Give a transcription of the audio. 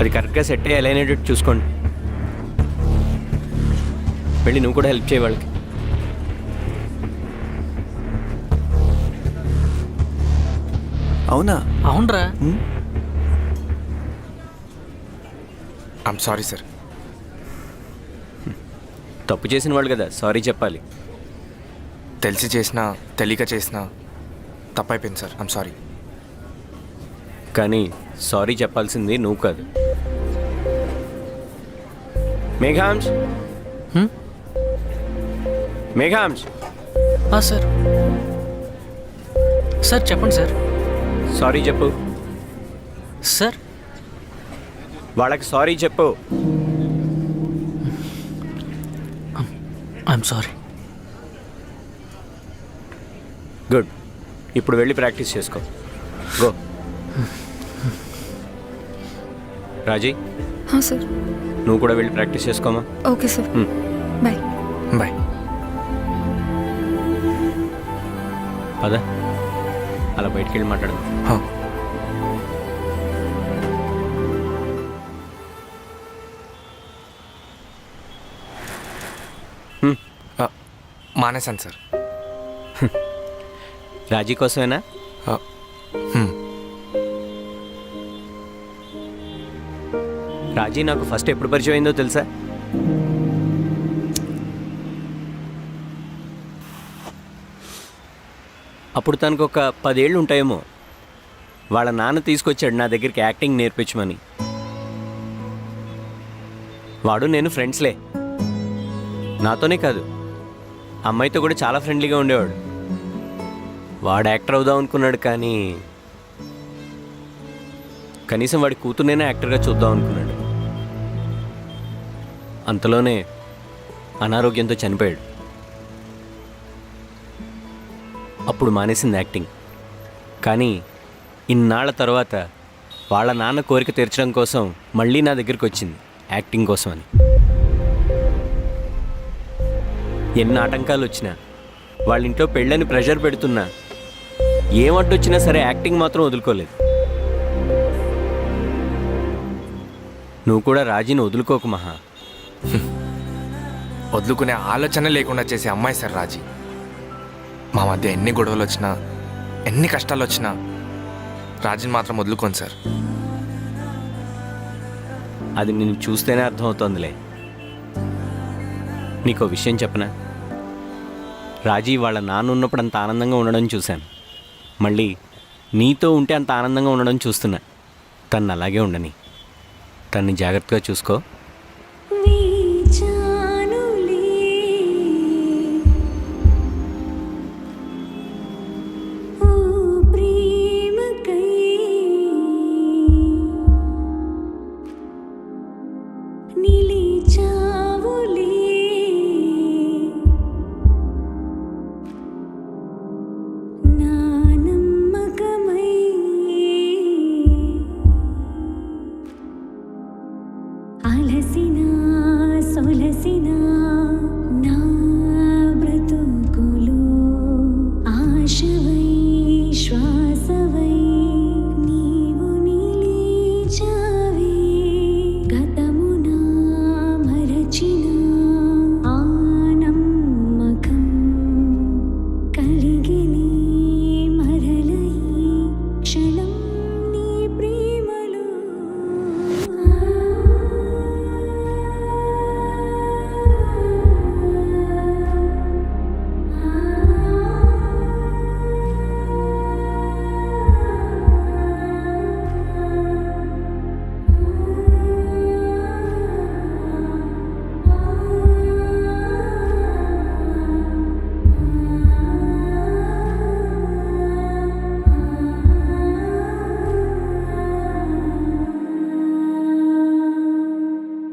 అది కరెక్ట్గా సెట్ అయ్యి ఎలా అయినట్టు చూసుకోండి. వెళ్ళి నువ్వు కూడా హెల్ప్ చేయ వాళ్ళకి. అవునా? అవునరా. ఐమ్ సారీ సార్ తప్పు చేసిన వాళ్ళు కదా సారీ చెప్పాలి. తెలిసి చేసినా తెలియక చేసినా తప్పైపోయింది సార్ ఐమ్ సారీ కానీ సారీ చెప్పాల్సింది నువ్వు కాదు. మేఘాంశ్? మేఘాంశ్ సార్ సార్ చెప్పండి సార్ సారీ చెప్పు సార్ వాళ్ళకి సారీ చెప్పు ఐఎమ్ సారీ గుడ్ ఇప్పుడు వెళ్ళి ప్రాక్టీస్ చేసుకో గో రాజీ సార్ నువ్వు కూడా వెళ్ళి ప్రాక్టీస్ చేసుకోమా? ఓకే సార్ బాయ్ బాయ్ పద. అలా బయటికి వెళ్ళి మాట్లాడు. Hmm. మానేశాను సార్ hmm. రాజీ కోసమేనా? రాజీ నాకు ఫస్ట్ ఎప్పుడు పరిచయం అయిందో తెలుసా? అప్పుడు తనకు ఒక పదేళ్ళు ఉంటాయేమో. వాళ్ళ నాన్న తీసుకొచ్చాడు నా దగ్గరికి యాక్టింగ్ నేర్పించమని. వాడు నేను ఫ్రెండ్స్లే. నాతోనే కాదు. అమ్మాయితో కూడా చాలా ఫ్రెండ్లీగా ఉండేవాడు. వాడు యాక్టర్ అవుదాం అనుకున్నాడు కానీ కనీసం వాడి కూతురునైనా యాక్టర్గా చూద్దాం అనుకున్నాడు. అంతలోనే అనారోగ్యంతో చనిపోయాడు. అప్పుడు మానేసింది యాక్టింగ్. కానీ ఇన్నాళ్ళ తర్వాత వాళ్ళ నాన్న కోరిక తీర్చడం కోసం మళ్ళీ నా దగ్గరికి వచ్చింది యాక్టింగ్ కోసం అని. ఎన్ని ఆటంకాలు వచ్చినా వాళ్ళ ఇంట్లో పెళ్ళని ప్రెషర్ పెడుతున్నా ఏమడ్డొచ్చినా సరే యాక్టింగ్ మాత్రం వదులుకోలేదు. నువ్వు కూడా రాజీని వదులుకోకు మహా. వదులుకునే ఆలోచన లేకుండా చేసే అమ్మాయి సార్ రాజీ. మా మధ్య ఎన్ని గొడవలు వచ్చినా ఎన్ని కష్టాలు వచ్చినా రాజీని మాత్రం వదులుకోను సార్. అది నేను చూస్తేనే అర్థమవుతోందిలే. నీకో విషయం చెప్పనా? రాజీ వాళ్ళ నాన్న ఉన్నప్పుడు అంత ఆనందంగా ఉండడం చూశాను. మళ్ళీ నీతో ఉంటే అంత ఆనందంగా ఉండడం చూస్తున్నా. తను అలాగే ఉండని. తన్ని జాగ్రత్తగా చూసుకో. అలసినా సొలసినా.